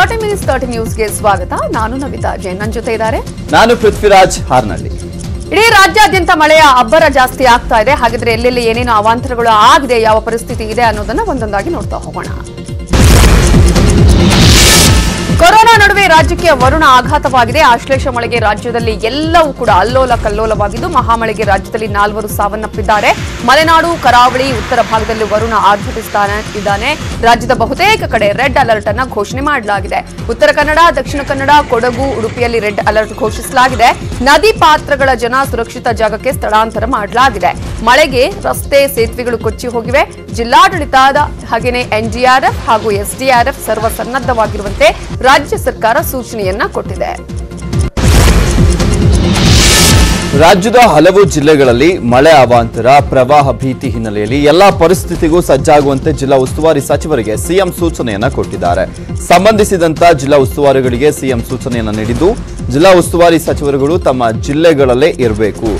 Thirty minutes thirty ನ್ಯೂಸ್ಗೆ ಸ್ವಾಗತ. ನಾನು ನವಿತಾ ಜೈನ್. ನನ್ನ ಜೊತೆ ಇದ್ದಾರೆ ನಾನು ಪೃಥ್ವಿರಾಜ್ ಹಾರ್ನಳ್ಳಿ. ಇಡೀ ರಾಜ್ಯಾದ್ಯಂತ ಮಳೆಯ ಅಬ್ಬರ ಜಾಸ್ತಿ ಆಗ್ತಾ ಇದೆ. ಹಾಗಿದ್ರೆ ಎಲ್ಲೆಲ್ಲಿ ಏನೇನು ಅವಾಂತರಗಳು ಆಗಿದೆ ಯಾವ ಪರಿಸ್ಥಿತಿ ಇದೆ ಅನ್ನೋದನ್ನ ಒಂದೊಂದಾಗಿ ನೋಡ್ತಾ ಹೋಗೋಣ. ಕೊರೋನಾ ನಡುವೆ ರಾಜ್ಯಕ್ಕೆ ವರುಣ ಆಘಾತವಾಗಿದೆ. ಆಶ್ಲೇಷ ಮಳೆಗೆ ರಾಜ್ಯದಲ್ಲಿ ಎಲ್ಲವೂ ಕೂಡ ಅಲ್ಲೋಲ ಕಲ್ಲೋಲವಾಗಿದ್ದು, ಮಹಾಮಳೆಗೆ ರಾಜ್ಯದಲ್ಲಿ ನಾಲ್ವರು ಸಾವನ್ನಪ್ಪಿದ್ದಾರೆ. ಮಲೆನಾಡು, ಕರಾವಳಿ, ಉತ್ತರ ಭಾಗದಲ್ಲಿ ವರುಣ ಆರ್ಭಟಿಸ್ತಾನೆ ಇದ್ದಾನೆ ರಾಜ್ಯದ ಬಹುತೇಕ ಕಡೆ ರೆಡ್ ಅಲರ್ಟ್ ಅನ್ನು ಘೋಷಣೆ ಮಾಡಲಾಗಿದೆ. ಉತ್ತರ ಕನ್ನಡ, ದಕ್ಷಿಣ ಕನ್ನಡ, ಕೊಡಗು, ಉಡುಪಿಯಲ್ಲಿ ರೆಡ್ ಅಲರ್ಟ್ ಘೋಷಿಸಲಾಗಿದೆ. ನದಿ ಪಾತ್ರಗಳ ಜನ ಸುರಕ್ಷಿತ ಜಾಗಕ್ಕೆ ಸ್ಥಳಾಂತರ ಮಾಡಲಾಗಿದೆ. ಮಳೆಗೆ ರಸ್ತೆ ಸೇತುವೆಗಳು ಕೊಚ್ಚಿ ಹೋಗಿವೆ. ಜಿಲ್ಲಾಡಳಿತದ ಹಾಗೆಯೇ ಎನ್ಡಿಆರ್ಎಫ್ ಹಾಗೂ ಎಸ್ಡಿಆರ್ಎಫ್ ಸರ್ವಸನ್ನದ್ಧವಾಗಿರುವಂತೆ ರಾಜ್ಯ ಸರ್ಕಾರ ಸೂಚನೆಯನ್ನ ಕೊಟ್ಟಿದೆ. ರಾಜ್ಯದ ಹಲವು ಜಿಲ್ಲೆಗಳಲ್ಲಿ ಮಳೆ ಅವಾಂತರ, ಪ್ರವಾಹ ಭೀತಿ ಹಿನ್ನೆಲೆಯಲ್ಲಿ ಎಲ್ಲಾ ಪರಿಸ್ಥಿತಿಗೂ ಸಜ್ಜಾಗುವಂತೆ ಜಿಲ್ಲಾ ಉಸ್ತುವಾರಿ ಸಚಿವರಿಗೆ ಸಿಎಂ ಸೂಚನೆಯನ್ನ ಕೊಟ್ಟಿದ್ದಾರೆ. ಸಂಬಂಧಿಸಿದಂತ ಜಿಲ್ಲಾ ಉಸ್ತುವಾರಿಗಳಿಗೆ ಸಿಎಂ ಸೂಚನೆಯನ್ನ ನೀಡಿದ್ದು, ಜಿಲ್ಲಾ ಉಸ್ತುವಾರಿ ಸಚಿವರುಗಳು ತಮ್ಮ ಜಿಲ್ಲೆಗಳಲ್ಲೇ ಇರಬೇಕು.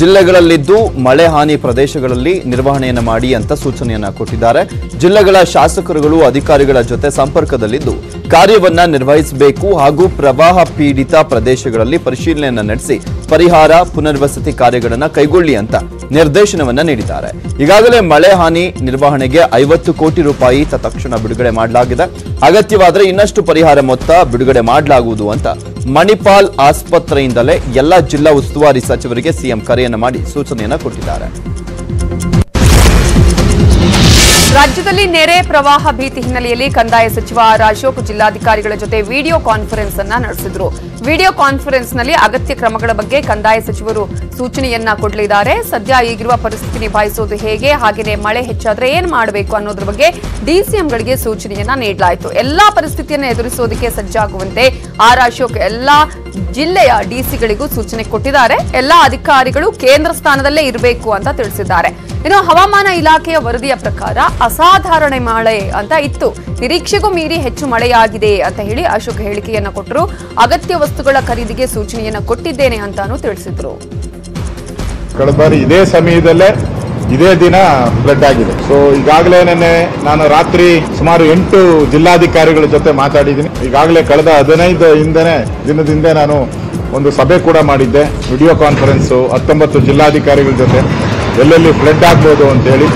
ಜಿಲ್ಲೆಗಳಲ್ಲಿದ್ದು ಮಳೆ ಹಾನಿ ಪ್ರದೇಶಗಳಲ್ಲಿ ನಿರ್ವಹಣೆಯನ್ನ ಮಾಡಿ ಅಂತ ಸೂಚನೆಯನ್ನ ಕೊಟ್ಟಿದ್ದಾರೆ. ಜಿಲ್ಲೆಗಳ ಶಾಸಕರುಗಳು, ಅಧಿಕಾರಿಗಳ ಜೊತೆ ಸಂಪರ್ಕದಲ್ಲಿದ್ದು ಕಾರ್ಯವನ್ನ ನಿರ್ವಹಿಸಬೇಕು ಹಾಗೂ ಪ್ರವಾಹ ಪೀಡಿತ ಪ್ರದೇಶಗಳಲ್ಲಿ ಪರಿಶೀಲನೆಯನ್ನ ನಡೆಸಿ ಪರಿಹಾರ, ಪುನರ್ವಸತಿ ಕಾರ್ಯಗಳನ್ನು ಕೈಗೊಳ್ಳಿ ಅಂತ ನಿರ್ದೇಶನವನ್ನ ನೀಡಿದ್ದಾರೆ. ಈಗಾಗಲೇ ಮಳೆ ಹಾನಿ ನಿರ್ವಹಣೆಗೆ ಐವತ್ತು ಕೋಟಿ ರೂಪಾಯಿ ತತ್ಕ್ಷಣ ಬಿಡುಗಡೆ ಮಾಡಲಾಗಿದೆ. ಅಗತ್ಯವಾದರೆ ಇನ್ನಷ್ಟು ಪರಿಹಾರ ಮೊತ್ತ ಬಿಡುಗಡೆ ಮಾಡಲಾಗುವುದು ಅಂತ ಮಣಿಪಾಲ್ ಆಸ್ಪತ್ರೆಯಿಂದಲೇ ಎಲ್ಲ ಜಿಲ್ಲಾ ಉಸ್ತುವಾರಿ ಸಚಿವರಿಗೆ ಸಿಎಂ ಕರೆಯನ್ನು ಮಾಡಿ ಸೂಚನೆಯನ್ನ ಕೊಟ್ಟಿದ್ದಾರೆ. ರಾಜ್ಯದಲ್ಲಿ ನೆರೆ ಪ್ರವಾಹ ಭೀತಿ ಹಿನ್ನೆಲೆಯಲ್ಲಿ ಕಂದಾಯ ಸಚಿವ ಆರ್ ಅಶೋಕ್ ಜಿಲ್ಲಾಧಿಕಾರಿಗಳ ಜೊತೆ ವಿಡಿಯೋ ಕಾನ್ಫರೆನ್ಸ್ ಅನ್ನ ನಡೆಸಿದ್ರು. ವಿಡಿಯೋ ಕಾನ್ಫರೆನ್ಸ್ನಲ್ಲಿ ಅಗತ್ಯ ಕ್ರಮಗಳ ಬಗ್ಗೆ ಕಂದಾಯ ಸಚಿವರು ಸೂಚನೆಯನ್ನ ಕೊಡಲಿದ್ದಾರೆ. ಸದ್ಯ ಈಗಿರುವ ಪರಿಸ್ಥಿತಿ ನಿಭಾಯಿಸುವುದು ಹೇಗೆ ಹಾಗೆಯೇ ಮಳೆ ಹೆಚ್ಚಾದ್ರೆ ಏನ್ ಮಾಡಬೇಕು ಅನ್ನೋದ್ರ ಬಗ್ಗೆ ಡಿಸಿಎಂಗಳಿಗೆ ಸೂಚನೆಯನ್ನ ನೀಡಲಾಯಿತು. ಎಲ್ಲಾ ಪರಿಸ್ಥಿತಿಯನ್ನು ಎದುರಿಸೋದಕ್ಕೆ ಸಜ್ಜಾಗುವಂತೆ ಆರ್ ಅಶೋಕ್ ಎಲ್ಲಾ ಜಿಲ್ಲೆಯ ಡಿಸಿಗಳಿಗೂ ಸೂಚನೆ ಕೊಟ್ಟಿದ್ದಾರೆ. ಎಲ್ಲಾ ಅಧಿಕಾರಿಗಳು ಕೇಂದ್ರ ಸ್ಥಾನದಲ್ಲೇ ಇರಬೇಕು ಅಂತ ತಿಳಿಸಿದ್ದಾರೆ. ಇನ್ನು ಹವಾಮಾನ ಇಲಾಖೆಯ ವರದಿಯ ಪ್ರಕಾರ ಅಸಾಧಾರಣ ಮಳೆ ಅಂತ ಇತ್ತು. ನಿರೀಕ್ಷೆಗೂ ಮೀರಿ ಹೆಚ್ಚು ಮಳೆಯಾಗಿದೆ ಅಂತ ಹೇಳಿ ಅಶೋಕ್ ಹೇಳಿಕೆಯನ್ನ ಕೊಟ್ಟರು ಅಗತ್ಯ ವಸ್ತುಗಳ ಖರೀದಿಗೆ ಸೂಚನೆಯನ್ನ ಕೊಟ್ಟಿದ್ದೇನೆ ಅಂತಾನು ತಿಳಿಸಿದ್ರು. ಕಳೆದ ಇದೇ ಸಮಯದಲ್ಲೇ ಇದೇ ದಿನ ಫ್ಲಡ್ ಆಗಿದೆ. ಸೊ ಈಗಾಗಲೇ ನೆನ್ನೆ ನಾನು ರಾತ್ರಿ ಸುಮಾರು ಎಂಟು ಜಿಲ್ಲಾಧಿಕಾರಿಗಳ ಜೊತೆ ಮಾತಾಡಿದ್ದೀನಿ. ಈಗಾಗಲೇ ಕಳೆದ ಹದಿನೈದು ಹಿಂದನೇ, ದಿನದಿಂದ ನಾನು ಒಂದು ಸಭೆ ಕೂಡ ಮಾಡಿದ್ದೆ. ವಿಡಿಯೋ ಕಾನ್ಫರೆನ್ಸು ಹತ್ತೊಂಬತ್ತು ಜಿಲ್ಲಾಧಿಕಾರಿಗಳ ಜೊತೆ. ಎಲ್ಲೆಲ್ಲಿ ಫ್ಲಡ್ ಆಗ್ಬೋದು ಅಂತೇಳಿ.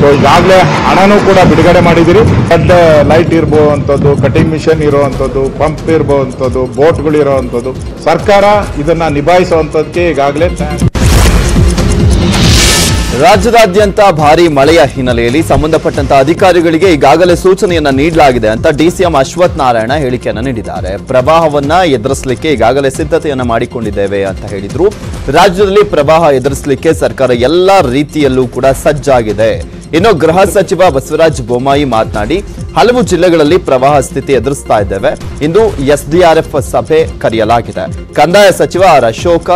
ಸೊ ಈಗಾಗಲೇ ಹಣನೂ ಕೂಡ ಬಿಡುಗಡೆ ಮಾಡಿದ್ದೀರಿ. ಫ್ಲಡ್ ಲೈಟ್ ಇರ್ಬೋವಂಥದ್ದು ಕಟಿಂಗ್ ಮಿಷನ್ ಇರುವಂಥದ್ದು ಪಂಪ್ ಇರ್ಬೋವಂಥದ್ದು ಬೋಟ್ಗಳು ಇರೋವಂಥದ್ದು. ಸರ್ಕಾರ ಇದನ್ನ ನಿಭಾಯಿಸುವಂಥದ್ದಕ್ಕೆ ಈಗಾಗಲೇ ರಾಜ್ಯದಾದ್ಯಂತ ಭಾರಿ ಮಳೆಯ ಹಿನ್ನೆಲೆಯಲ್ಲಿ ಸಂಬಂಧಪಟ್ಟಂತ ಅಧಿಕಾರಿಗಳಿಗೆ ಈಗಾಗಲೇ ಸೂಚನೆಯನ್ನ ನೀಡಲಾಗಿದೆ ಅಂತ ಡಿಸಿಎಂ ಅಶ್ವಥ್ ನಾರಾಯಣ ಹೇಳಿಕೆಯನ್ನ ನೀಡಿದ್ದಾರೆ. ಪ್ರವಾಹವನ್ನ ಎದುರಿಸಲಿಕ್ಕೆ ಈಗಾಗಲೇ ಸಿದ್ಧತೆಯನ್ನ ಮಾಡಿಕೊಂಡಿದ್ದೇವೆ ಅಂತ ಹೇಳಿದ್ರು. ರಾಜ್ಯದಲ್ಲಿ ಪ್ರವಾಹ ಎದುರಿಸಲಿಕ್ಕೆ ಸರ್ಕಾರ ಎಲ್ಲಾ ರೀತಿಯಲ್ಲೂ ಕೂಡ ಸಜ್ಜಾಗಿದೆ. ಇನ್ನು ಗೃಹ ಸಚಿವ ಬಸವರಾಜ ಬೊಮ್ಮಾಯಿ ಮಾತನಾಡಿ ಹಲವು ಜಿಲ್ಲೆಗಳಲ್ಲಿ ಪ್ರವಾಹ ಸ್ಥಿತಿ ಎದುರಿಸ್ತಾ ಇದ್ದೇವೆ. ಇಂದು ಎಸ್ಡಿಆರ್ಎಫ್ ಸಭೆ ಕರೆಯಲಾಗಿದೆ. ಕಂದಾಯ ಸಚಿವ ಆರ್ ಅಶೋಕ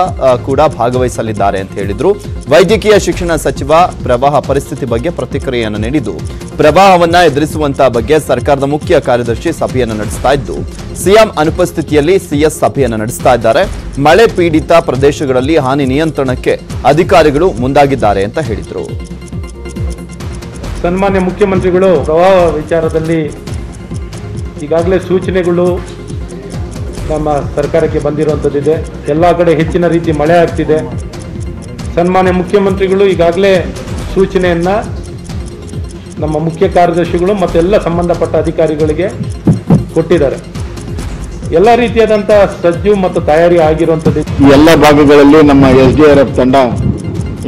ಕೂಡ ಭಾಗವಹಿಸಲಿದ್ದಾರೆ ಅಂತ ಹೇಳಿದ್ರು. ವೈದ್ಯಕೀಯ ಶಿಕ್ಷಣ ಸಚಿವ ಪ್ರವಾಹ ಪರಿಸ್ಥಿತಿ ಬಗ್ಗೆ ಪ್ರತಿಕ್ರಿಯೆಯನ್ನು ನೀಡಿದ್ದು, ಪ್ರವಾಹವನ್ನ ಎದುರಿಸುವಂತಹ ಬಗ್ಗೆ ಸರ್ಕಾರದ ಮುಖ್ಯ ಕಾರ್ಯದರ್ಶಿ ಸಭೆಯನ್ನು ನಡೆಸ್ತಾ ಇದ್ದು, ಸಿಎಂ ಅನುಪಸ್ಥಿತಿಯಲ್ಲಿ ಸಿಎಸ್ ಸಭೆಯನ್ನು ನಡೆಸ್ತಾ ಇದ್ದಾರೆ. ಮಳೆ ಪೀಡಿತ ಪ್ರದೇಶಗಳಲ್ಲಿ ಹಾನಿ ನಿಯಂತ್ರಣಕ್ಕೆ ಅಧಿಕಾರಿಗಳು ಮುಂದಾಗಿದ್ದಾರೆ ಅಂತ ಹೇಳಿದ್ರು. ಸನ್ಮಾನ್ಯ ಮುಖ್ಯಮಂತ್ರಿಗಳು ಪ್ರವಾಹ ವಿಚಾರದಲ್ಲಿ ಈಗಾಗಲೇ ಸೂಚನೆಗಳು ನಮ್ಮ ಸರ್ಕಾರಕ್ಕೆ ಬಂದಿರುವಂಥದ್ದಿದೆ. ಎಲ್ಲ ಕಡೆ ಹೆಚ್ಚಿನ ರೀತಿ ಮಳೆ ಆಗ್ತಿದೆ. ಸನ್ಮಾನ್ಯ ಮುಖ್ಯಮಂತ್ರಿಗಳು ಈಗಾಗಲೇ ಸೂಚನೆಯನ್ನು ನಮ್ಮ ಮುಖ್ಯ ಕಾರ್ಯದರ್ಶಿಗಳು ಮತ್ತು ಎಲ್ಲ ಸಂಬಂಧಪಟ್ಟ ಅಧಿಕಾರಿಗಳಿಗೆ ಕೊಟ್ಟಿದ್ದಾರೆ. ಎಲ್ಲ ರೀತಿಯಾದಂಥ ಸಜ್ಜು ಮತ್ತು ತಯಾರಿ ಆಗಿರುವಂಥದ್ದು ಎಲ್ಲ ಭಾಗಗಳಲ್ಲಿ ನಮ್ಮ ಎಸ್ ಡಿ ಆರ್ ಎಫ್ ತಂಡ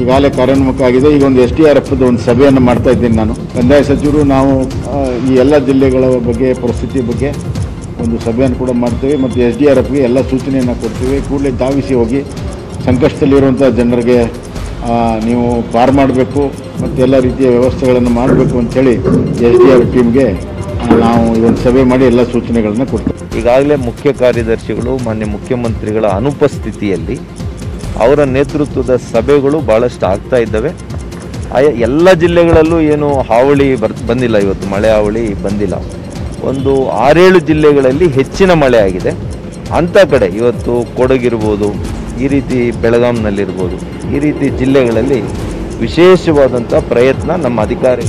ಈಗಾಗಲೇ ಕಾರ್ಯೋನ್ಮುಖ ಆಗಿದೆ. ಈಗ ಒಂದು ಎಸ್ ಡಿ ಆರ್ ಎಫ್ ಒಂದು ಸಭೆಯನ್ನು ಮಾಡ್ತಾ ಇದ್ದೀನಿ ನಾನು. ಕಂದಾಯ ಸಚಿವರು ನಾವು ಈ ಎಲ್ಲ ಜಿಲ್ಲೆಗಳ ಬಗ್ಗೆ, ಪರಿಸ್ಥಿತಿ ಬಗ್ಗೆ ಒಂದು ಸಭೆಯನ್ನು ಕೂಡ ಮಾಡ್ತೇವೆ ಮತ್ತು ಎಸ್ ಡಿ ಆರ್ ಎಫ್ಗೆ ಎಲ್ಲ ಸೂಚನೆಯನ್ನು ಕೊಡ್ತೀವಿ. ಕೂಡಲೇ ಧಾವಿಸಿ ಹೋಗಿ ಸಂಕಷ್ಟದಲ್ಲಿರುವಂಥ ಜನರಿಗೆ ನೀವು ಪಾರ್ ಮಾಡಬೇಕು ಮತ್ತು ಎಲ್ಲ ರೀತಿಯ ವ್ಯವಸ್ಥೆಗಳನ್ನು ಮಾಡಬೇಕು ಅಂಥೇಳಿ ಎಸ್ ಡಿ ಆರ್ ಟೀಮ್ಗೆ ನಾವು ಇದೊಂದು ಸಭೆ ಮಾಡಿ ಎಲ್ಲ ಸೂಚನೆಗಳನ್ನು ಕೊಡ್ತೀವಿ. ಈಗಾಗಲೇ ಮುಖ್ಯ ಕಾರ್ಯದರ್ಶಿಗಳು, ಮಾನ್ಯ ಮುಖ್ಯಮಂತ್ರಿಗಳ ಅನುಪಸ್ಥಿತಿಯಲ್ಲಿ ಅವರ ನೇತೃತ್ವದ ಸಭೆಗಳು ಭಾಳಷ್ಟು ಆಗ್ತಾ ಇದ್ದಾವೆ. ಆಯಾ ಎಲ್ಲ ಜಿಲ್ಲೆಗಳಲ್ಲೂ ಏನು ಹಾವಳಿ ಬರ್, ಬಂದಿಲ್ಲ ಇವತ್ತು, ಮಳೆ ಹಾವಳಿ ಬಂದಿಲ್ಲ. ಒಂದು ಆರೇಳು ಜಿಲ್ಲೆಗಳಲ್ಲಿ ಹೆಚ್ಚಿನ ಮಳೆ ಆಗಿದೆ. ಅಂಥ ಕಡೆ ಇವತ್ತು ಕೊಡಗಿರ್ಬೋದು, ಈ ರೀತಿ ಬೆಳಗಾಂನಲ್ಲಿರ್ಬೋದು, ಈ ರೀತಿ ಜಿಲ್ಲೆಗಳಲ್ಲಿ ವಿಶೇಷವಾದಂಥ ಪ್ರಯತ್ನ ನಮ್ಮ ಅಧಿಕಾರಿ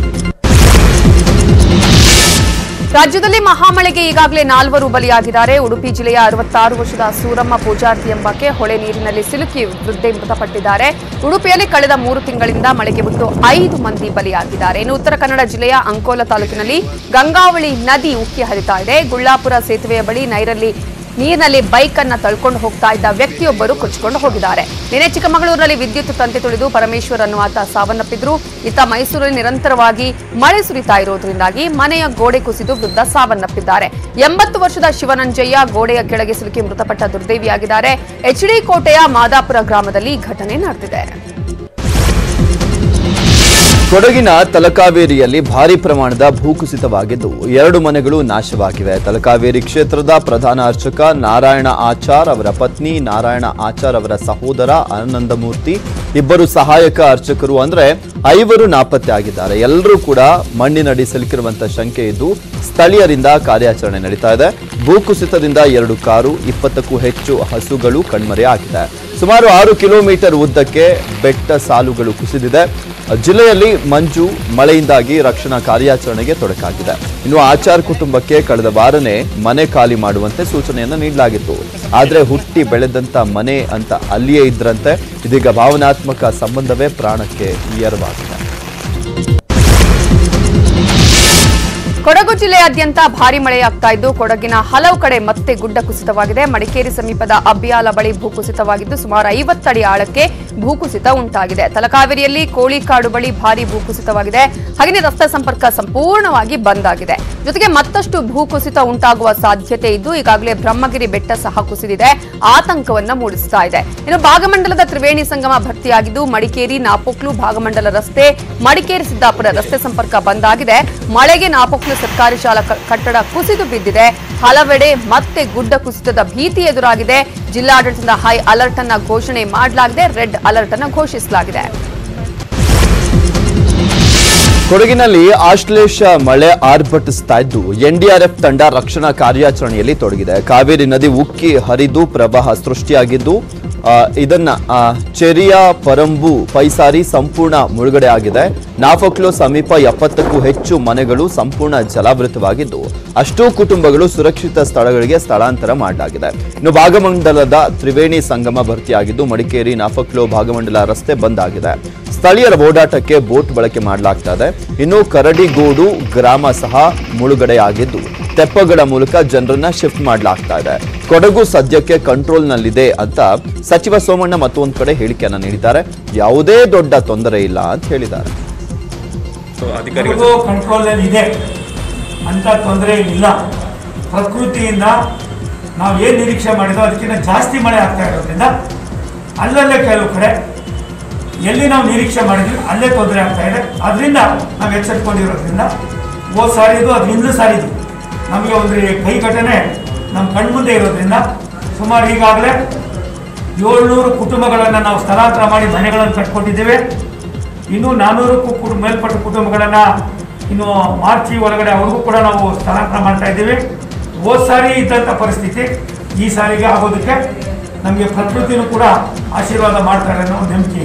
ರಾಜ್ಯದಲ್ಲಿ ಮಹಾಮಳೆಗೆ ಈಗಾಗಲೇ ನಾಲ್ವರು ಬಲಿಯಾಗಿದ್ದಾರೆ. ಉಡುಪಿ ಜಿಲ್ಲೆಯ ಅರವತ್ತಾರು ವರ್ಷದ ಸೂರಮ್ಮ ಪೂಜಾರ್ತಿ ಎಂಬಾಕೆ ಹೊಳೆ ನೀರಿನಲ್ಲಿ ಸಿಲುಕಿ ವೃದ್ಧೆ ಮೃತಪಟ್ಟಿದ್ದಾರೆ. ಉಡುಪಿಯಲ್ಲಿ ಕಳೆದ ಮೂರು ತಿಂಗಳಿಂದ ಮಳೆಗೆ ಬಿಟ್ಟು ಐದು ಮಂದಿ ಬಲಿಯಾಗಿದ್ದಾರೆ. ಇನ್ನು ಉತ್ತರ ಕನ್ನಡ ಜಿಲ್ಲೆಯ ಅಂಕೋಲ ತಾಲೂಕಿನಲ್ಲಿ ಗಂಗಾವಳಿ ನದಿ ಉಕ್ಕಿ ಹರಿತಾ ಇದೆ. ಗುಳ್ಳಾಪುರ ಸೇತುವೆಯ ಬಳಿ ನೈರಲ್ಲಿ ನೀರಿನಲ್ಲಿ ಬೈಕ್ ಅನ್ನ ತಳ್ಕೊಂಡು ಹೋಗ್ತಾ ಇದ್ದ ವ್ಯಕ್ತಿಯೊಬ್ಬರು ಕೊಚ್ಚಿಕೊಂಡು ಹೋಗಿದ್ದಾರೆ. ನಿನ್ನೆ ಚಿಕ್ಕಮಗಳೂರಿನಲ್ಲಿ ವಿದ್ಯುತ್ ತಂತಿ ತುಳಿದು ಪರಮೇಶ್ವರ್ ಅನ್ನುವಾತ ಸಾವನ್ನಪ್ಪಿದ್ರು. ಇತ್ತ ಮೈಸೂರಲ್ಲಿ ನಿರಂತರವಾಗಿ ಮಳೆ ಸುರಿತಾ ಇರೋದ್ರಿಂದಾಗಿ ಮನೆಯ ಗೋಡೆ ಕುಸಿದು ವೃದ್ಧ ಸಾವನ್ನಪ್ಪಿದ್ದಾರೆ. ಎಂಬತ್ತು ವರ್ಷದ ಶಿವನಂಜಯ್ಯ ಗೋಡೆಯ ಕೆಳಗೆ ಸಿಲುಕಿ ಮೃತಪಟ್ಟ ದುರ್ದೇವಿಯಾಗಿದ್ದಾರೆ. ಎಚ್ಡಿ ಕೋಟೆಯ ಮಾದಾಪುರ ಗ್ರಾಮದಲ್ಲಿ ಘಟನೆ ನಡೆದಿದೆ. ಕೊಡಗಿನ ತಲಕಾವೇರಿಯಲ್ಲಿ ಭಾರಿ ಪ್ರಮಾಣದ ಭೂಕುಸಿತವಾಗಿದ್ದು ಎರಡು ಮನೆಗಳು ನಾಶವಾಗಿವೆ. ತಲಕಾವೇರಿ ಕ್ಷೇತ್ರದ ಪ್ರಧಾನ ಅರ್ಚಕ ನಾರಾಯಣ ಆಚಾರ್ ಅವರ ಪತ್ನಿ ನಾರಾಯಣ ಆಚಾರ್ ಅವರ ಸಹೋದರ ಆನಂದಮೂರ್ತಿ ಇಬ್ಬರು ಸಹಾಯಕ ಅರ್ಚಕರು ಅಂದರೆ ಐವರು ನಾಪತ್ತೆ ಆಗಿದ್ದಾರೆ ಎಲ್ಲರೂ ಕೂಡ ಮಣ್ಣಿನಡಿ ಸಿಲುಕಿರುವಂತಹ ಶಂಕೆ ಇದ್ದು, ಸ್ಥಳೀಯರಿಂದ ಕಾರ್ಯಾಚರಣೆ ನಡೀತಾ ಇದೆ. ಭೂಕುಸಿತದಿಂದ ಎರಡು ಕಾರು, ಇಪ್ಪತ್ತಕ್ಕೂ ಹೆಚ್ಚು ಹಸುಗಳು ಕಣ್ಮರೆ ಆಗಿದೆ ಸುಮಾರು ಆರು ಕಿಲೋಮೀಟರ್ ಉದ್ದಕ್ಕೆ ಬೆಟ್ಟ ಸಾಲುಗಳು ಕುಸಿದಿದೆ. ಜಿಲ್ಲೆಯಲ್ಲಿ ಮಂಜು ಮಳೆಯಿಂದಾಗಿ ರಕ್ಷಣಾ ಕಾರ್ಯಾಚರಣೆಗೆ ತೊಡಕಾಗಿದೆ. ಇನ್ನು ಆಚಾರ್ ಕುಟುಂಬಕ್ಕೆ ಕಳೆದ ವಾರನೇ ಮನೆ ಖಾಲಿ ಮಾಡುವಂತೆ ಸೂಚನೆಯನ್ನು ನೀಡಲಾಗಿತ್ತು. ಆದರೆ ಹುಟ್ಟಿ ಬೆಳೆದಂತ ಮನೆ ಅಂತ ಅಲ್ಲಿಯೇ ಇದ್ರಂತೆ. ಇದೀಗ ಭಾವನಾತ್ಮಕ ಸಂಬಂಧವೇ ಪ್ರಾಣಕ್ಕೆ ಎರವಾಗಿದೆ ಕೊಡಗು ಜಿಲ್ಲೆಯಾದ್ಯಂತ ಭಾರಿ ಮಳೆಯಾಗ್ತಾ ಇದ್ದು, ಕೊಡಗಿನ ಹಲವು ಕಡೆ ಮತ್ತೆ ಗುಡ್ಡ ಕುಸಿತವಾಗಿದೆ. ಮಡಿಕೇರಿ ಸಮೀಪದ ಅಬ್ಬಿಯಾಲ ಬಳಿ ಭೂಕುಸಿತವಾಗಿದ್ದು ಸುಮಾರು ಐವತ್ತಡಿ ಆಳಕ್ಕೆ ಭೂಕುಸಿತ ಉಂಟಾಗಿದೆ. ತಲಕಾವೇರಿಯಲ್ಲಿ ಕೋಳಿಕಾಡು ಬಳಿ ಭಾರಿ ಭೂಕುಸಿತವಾಗಿದೆ ಹಾಗೆಯೇ ರಸ್ತೆ ಸಂಪರ್ಕ ಸಂಪೂರ್ಣವಾಗಿ ಬಂದ್ ಆಗಿದೆ. ಜೊತೆಗೆ ಮತ್ತಷ್ಟು ಭೂಕುಸಿತ ಉಂಟಾಗುವ ಸಾಧ್ಯತೆ ಇದ್ದು, ಈಗಾಗಲೇ ಬ್ರಹ್ಮಗಿರಿ ಬೆಟ್ಟ ಸಹ ಕುಸಿದಿದೆ. ಆತಂಕವನ್ನ ಮೂಡಿಸ್ತಾ ಇದೆ. ಇನ್ನು ಭಾಗಮಂಡಲದ ತ್ರಿವೇಣಿ ಸಂಗಮ ಭರ್ತಿಯಾಗಿದ್ದು, ಮಡಿಕೇರಿ, ನಾಪೋಕ್ಲು, ಭಾಗಮಂಡಲ ರಸ್ತೆ, ಮಡಿಕೇರಿ, ಸಿದ್ದಾಪುರ ರಸ್ತೆ ಸಂಪರ್ಕ ಬಂದ್ ಆಗಿದೆ. ಮಳೆಗೆ ನಾಪೊಕ್ಲು ಸರ್ಕಾರಿ ಶಾಲಾ ಕಟ್ಟಡ ಕುಸಿದು ಬಿದ್ದಿದೆ. ಹಲವೆಡೆ ಮತ್ತೆ ಗುಡ್ಡ ಕುಸಿತದ ಭೀತಿ ಎದುರಾಗಿದೆ. ಜಿಲ್ಲಾಡಳಿತದ ಹೈ ಅಲರ್ಟ್ ಅನ್ನ ಘೋಷಣೆ ಮಾಡಲಾಗಿದೆ. ರೆಡ್ ಅಲರ್ಟ್ ಅನ್ನು ಘೋಷಿಸಲಾಗಿದೆ. ಕೊಡಗಿನಲ್ಲಿ ಆಶ್ಲೇಷ ಮಳೆ ಆರ್ಭಟಿಸ್ತಾ ಇದ್ದು, ಎನ್ಡಿಆರ್ಎಫ್ ತಂಡ ರಕ್ಷಣಾ ಕಾರ್ಯಾಚರಣೆಯಲ್ಲಿ ತೊಡಗಿದೆ. ಕಾವೇರಿ ನದಿ ಉಕ್ಕಿ ಹರಿದು ಪ್ರವಾಹ ಸೃಷ್ಟಿಯಾಗಿದ್ದು ಇದನ್ನ ಚೆರಿಯಾ, ಪರಂಬು, ಪೈಸಾರಿ ಸಂಪೂರ್ಣ ಮುಳುಗಡೆ ಆಗಿದೆ. ನಾಫಕ್ಲೋ ಸಮೀಪ ಎಪ್ಪತ್ತಕ್ಕೂ ಹೆಚ್ಚು ಮನೆಗಳು ಸಂಪೂರ್ಣ ಜಲಾವೃತವಾಗಿದ್ದು, ಅಷ್ಟೂ ಕುಟುಂಬಗಳು ಸುರಕ್ಷಿತ ಸ್ಥಳಗಳಿಗೆ ಸ್ಥಳಾಂತರ ಮಾಡಲಾಗಿದೆ. ಇನ್ನು ಭಾಗಮಂಡಲದ ತ್ರಿವೇಣಿ ಸಂಗಮ ಭರ್ತಿಯಾಗಿದ್ದು, ಮಡಿಕೇರಿ ನಾಫಕ್ಲೋ ಭಾಗಮಂಡಲ ರಸ್ತೆ ಬಂದ್ ಆಗಿದೆ. ಸ್ಥಳೀಯರ ಓಡಾಟಕ್ಕೆ ಬೋಟ್ ಬಳಕೆ ಮಾಡಲಾಗ್ತಾ ಇನ್ನು ಕರಡಿಗೋಡು ಗ್ರಾಮ ಸಹ ಮುಳುಗಡೆಯಾಗಿದ್ದು ತೆಪ್ಪಗಳ ಮೂಲಕ ಜನರನ್ನ ಶಿಫ್ಟ್ ಮಾಡಲಾಗ್ತಾ ಇದೆ. ಕೊಡಗು ಸದ್ಯಕ್ಕೆ ಕಂಟ್ರೋಲ್ನಲ್ಲಿದೆ ಅಂತ ಸಚಿವ ಸೋಮಣ್ಣ ಮತ್ತೊಂದು ಕಡೆ ಹೇಳಿಕೆಯನ್ನ ನೀಡಿದ್ದಾರೆ. ಯಾವುದೇ ದೊಡ್ಡ ತೊಂದರೆ ಇಲ್ಲ ಅಂತ ಹೇಳಿದ್ದಾರೆ. ಅಂತ ತೊಂದರೆ ಇಲ್ಲ ಪ್ರಕೃತಿಯಿಂದ ನಾವು ಏನು ನಿರೀಕ್ಷೆ ಮಾಡಿದೋ ಅದಕ್ಕಿಂತ ಜಾಸ್ತಿ ಮಳೆ ಆಗ್ತಾ ಇರೋದ್ರಿಂದ ಅಲ್ಲಲ್ಲೇ ಕೆಲವು ಕಡೆ ಎಲ್ಲಿ ನಾವು ನಿರೀಕ್ಷೆ ಮಾಡಿದ್ವಿ ಅಲ್ಲೇ ತೊಂದರೆ ಆಗ್ತಾ ಇದೆ. ಅದರಿಂದ ನಾವು ಎಚ್ಚೆತ್ಕೊಂಡಿರೋದ್ರಿಂದ ಓ ಸಾರಿದು ಅದು ಹಿಂದೂ ಸಾರಿದು. ನಮಗೆ ಒಂದು ಕೈ ಘಟನೆ ನಮ್ಮ ಕಣ್ಮುಂದೆ ಇರೋದ್ರಿಂದ ಸುಮಾರು ಈಗಾಗಲೇ ಏಳ್ನೂರು ಕುಟುಂಬಗಳನ್ನು ನಾವು ಸ್ಥಳಾಂತರ ಮಾಡಿ ಮನೆಗಳನ್ನು ಕಟ್ಕೊಂಡಿದ್ದೇವೆ. ಇನ್ನೂ ನಾನ್ನೂರಕ್ಕೂ ಮೇಲ್ಪಟ್ಟ ಕುಟುಂಬಗಳನ್ನು ಇನ್ನು ಮಾರ್ಚಿ ಒಳಗಡೆ ಅವ್ರಿಗೂ ಕೂಡ ನಾವು ಸ್ಥಳಾಂತರ ಮಾಡ್ತಾ ಇದ್ದೀವಿ. ಹೋದ ಸಾರಿ ಇದ್ದಂಥ ಪರಿಸ್ಥಿತಿ ಈ ಸಾರಿಗೆ ಆಗೋದಕ್ಕೆ ನಮಗೆ ಪ್ರಕೃತಿನೂ ಕೂಡ ಆಶೀರ್ವಾದ ಮಾಡ್ತಾರೆ ಅನ್ನೋ ನಂಬಿಕೆ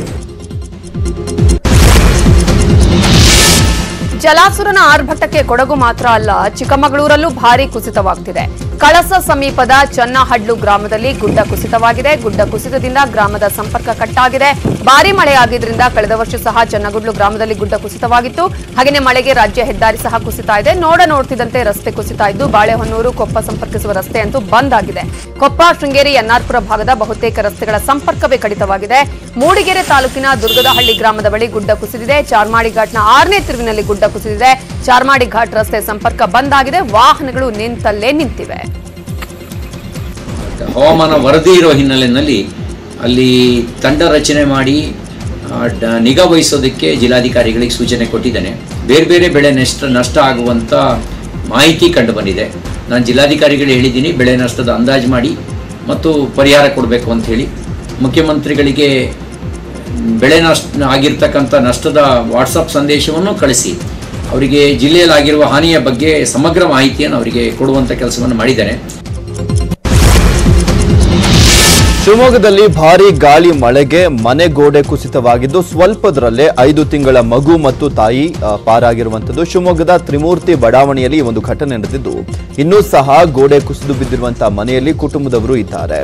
ಜಲಾಸುರನ ಆರ್ಭಟಕ್ಕೆ ಕೊಡಗು ಮಾತ್ರ ಅಲ್ಲ ಚಿಕ್ಕಮಗಳೂರಲ್ಲೂ ಭಾರಿ ಕುಸಿತವಾಗ್ತಿದೆ. ಕಳಸ ಸಮೀಪದ ಚನ್ನಹಡ್ಲು ಗ್ರಾಮದಲ್ಲಿ ಗುಡ್ಡ ಕುಸಿತವಾಗಿದೆ. ಗುಡ್ಡ ಕುಸಿತದಿಂದ ಗ್ರಾಮದ ಸಂಪರ್ಕ ಕಟ್ಟಾಗಿದೆ. ಭಾರಿ ಮಳೆಯಾಗಿದ್ದರಿಂದ ಕಳೆದ ವರ್ಷ ಸಹ ಚನ್ನಗುಡ್ಲು ಗ್ರಾಮದಲ್ಲಿ ಗುಡ್ಡ ಕುಸಿತವಾಗಿತ್ತು. ಹಾಗೆಯೇ ಮಳೆಗೆ ರಾಜ್ಯ ಹೆದ್ದಾರಿ ಸಹ ಕುಸಿತ ಇದೆ. ನೋಡ ನೋಡ್ತಿದ್ದಂತೆ ರಸ್ತೆ ಕುಸಿತ ಇದ್ದು, ಬಾಳೆಹೊನ್ನೂರು, ಕೊಪ್ಪ ಸಂಪರ್ಕಿಸುವ ರಸ್ತೆ ಅಂತೂ ಬಂದ್ ಆಗಿದೆ. ಕೊಪ್ಪ, ಶೃಂಗೇರಿ ಎನ್ಆರ್ಪುರ ಭಾಗದ ಬಹುತೇಕ ರಸ್ತೆಗಳ ಸಂಪರ್ಕವೇ ಕಡಿತವಾಗಿದೆ. ಮೂಡಿಗೆರೆ ತಾಲೂಕಿನ ದುರ್ಗದಹಳ್ಳಿ ಗ್ರಾಮದ ಬಳಿ ಗುಡ್ಡ ಕುಸಿದಿದೆ. ಚಾರ್ಮಾಡಿ ಘಾಟ್ನ ಆರನೇ ತಿರುವಿನಲ್ಲಿ ಗುಡ್ಡ ಕುಸಿದಿದೆ. ಚಾರ್ಮಾಡಿ ಘಾಟ್ ರಸ್ತೆ ಸಂಪರ್ಕ ಬಂದ್ ಆಗಿದೆ. ವಾಹನಗಳು ನಿಂತಲ್ಲೇ ನಿಂತಿವೆ. ಹವಾಮಾನ ವರದಿ ಇರೋ ಹಿನ್ನೆಲೆಯಲ್ಲಿ ಅಲ್ಲಿ ತಂಡ ರಚನೆ ಮಾಡಿ ನಿಗಾ ವಹಿಸೋದಕ್ಕೆ ಜಿಲ್ಲಾಧಿಕಾರಿಗಳಿಗೆ ಸೂಚನೆ ಕೊಟ್ಟಿದ್ದೇನೆ. ಬೇರೆ ಬೇರೆ ಬೆಳೆ ನಷ್ಟ ನಷ್ಟ ಆಗುವಂಥ ಮಾಹಿತಿ ಕಂಡು ಬಂದಿದೆ. ನಾನು ಜಿಲ್ಲಾಧಿಕಾರಿಗಳಿಗೆ ಹೇಳಿದ್ದೀನಿ, ಬೆಳೆ ನಷ್ಟದ ಅಂದಾಜು ಮಾಡಿ ಮತ್ತು ಪರಿಹಾರ ಕೊಡಬೇಕು ಅಂತ ಹೇಳಿ. ಮುಖ್ಯಮಂತ್ರಿಗಳಿಗೆ ಬೆಳೆ ನಷ್ಟ, ಆಗಿರ್ತಕ್ಕಂಥ ನಷ್ಟದ ವಾಟ್ಸಪ್ ಸಂದೇಶವನ್ನು ಕಳಿಸಿ. ಅವರಿಗೆ ಜಿಲ್ಲೆಯಲ್ಲಾಗಿರುವ ಹಾನಿಯ ಬಗ್ಗೆ ಸಮಗ್ರ ಮಾಹಿತಿಯನ್ನು ಅವರಿಗೆ ಕೊಡುವಂಥ ಕೆಲಸವನ್ನು ಮಾಡಿದ್ದೇನೆ. ಶಿವಮೊಗ್ಗದಲ್ಲಿ ಭಾರೀ ಗಾಳಿ ಮಳೆಗೆ ಮನೆ ಗೋಡೆ ಕುಸಿತವಾಗಿದ್ದು ಸ್ವಲ್ಪದರಲ್ಲೇ ಐದು ತಿಂಗಳ ಮಗು ಮತ್ತು ತಾಯಿ ಪಾರಾಗಿರುವಂಥದ್ದು. ಶಿವಮೊಗ್ಗದ ತ್ರಿಮೂರ್ತಿ ಬಡಾವಣೆಯಲ್ಲಿ ಈ ಒಂದು ಘಟನೆ ನಡೆದಿದ್ದು, ಇನ್ನೂ ಸಹ ಗೋಡೆ ಕುಸಿದು ಬಿದ್ದಿರುವಂತಹ ಮನೆಯಲ್ಲಿ ಕುಟುಂಬದವರು ಇದ್ದಾರೆ.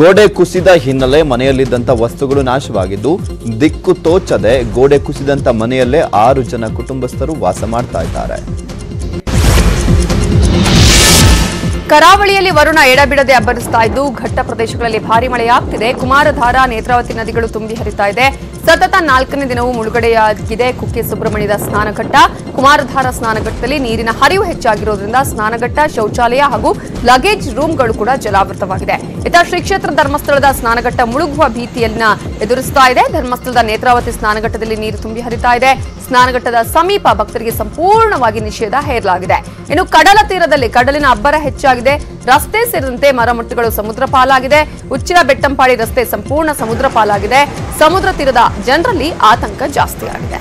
ಗೋಡೆ ಕುಸಿದ ಹಿನ್ನೆಲೆ ಮನೆಯಲ್ಲಿದ್ದಂಥ ವಸ್ತುಗಳು ನಾಶವಾಗಿದ್ದು, ದಿಕ್ಕು ತೋಚದೆ ಗೋಡೆ ಕುಸಿದಂತ ಮನೆಯಲ್ಲೇ ಆರು ಜನ ಕುಟುಂಬಸ್ಥರು ವಾಸ ಮಾಡ್ತಾ ಇದ್ದಾರೆ. ಕರಾವಳಿಯಲ್ಲಿ ವರುಣ ಎಡಬಿಡದೆ ಅಬ್ಬರಿಸ್ತಾ ಇದ್ದು, ಘಟ್ಟ ಪ್ರದೇಶಗಳಲ್ಲಿ ಭಾರಿ ಮಳೆಯಾಗ್ತಿದೆ. ಕುಮಾರಧಾರ, ನೇತ್ರಾವತಿ ನದಿಗಳು ತುಂಬಿ ಹರಿತಾ ಇದೆ. ಸತತ ನಾಲ್ಕನೇ ದಿನವೂ ಮುಳುಗಡೆಯಾಗಿದೆ. ಕುಕ್ಕೆ ಸುಬ್ರಹ್ಮಣ್ಯದ ಸ್ನಾನಘಟ್ಟ. ಕುಮಾರಧಾರ ಸ್ನಾನಘಟ್ಟದಲ್ಲಿ ನೀರಿನ ಹರಿವು ಹೆಚ್ಚಾಗಿರೋದ್ರಿಂದ ಸ್ನಾನಘಟ್ಟ, ಶೌಚಾಲಯ ಹಾಗೂ ಲಗೇಜ್ ರೂಮ್ಗಳು ಕೂಡ ಜಲಾವೃತವಾಗಿದೆ. ಇತ್ತ ಶ್ರೀ ಕ್ಷೇತ್ರ ಧರ್ಮಸ್ಥಳದ ಸ್ನಾನಘಟ್ಟ ಮುಳುಗುವ ಭೀತಿಯನ್ನ ಎದುರಿಸ್ತಾ ಇದೆ. ಧರ್ಮಸ್ಥಳದ ನೇತ್ರಾವತಿ ಸ್ನಾನಘಟ್ಟದಲ್ಲಿ ನೀರು ತುಂಬಿ ಹರಿತಾ ಇದೆ. ಸ್ನಾನಘಟ್ಟದ ಸಮೀಪ ಭಕ್ತರಿಗೆ ಸಂಪೂರ್ಣವಾಗಿ ನಿಷೇಧ ಹೇರಲಾಗಿದೆ. ಇನ್ನು ಕಡಲ ತೀರದಲ್ಲಿ ಕಡಲಿನ ಅಬ್ಬರ ಹೆಚ್ಚಾಗಿದೆ. ರಸ್ತೆ ಸೇರಿದಂತೆ ಮರಮುಟ್ಟುಗಳು ಸಮುದ್ರ ಪಾಲಾಗಿದೆ. ಉಚ್ಚಿರ ಬೆಟ್ಟಂಪಾಡಿ ರಸ್ತೆ ಸಂಪೂರ್ಣ ಸಮುದ್ರ ಪಾಲಾಗಿದೆ. ಸಮುದ್ರ ತೀರದ ಜನರಲ್ಲಿ ಆತಂಕ ಜಾಸ್ತಿಯಾಗಿದೆ.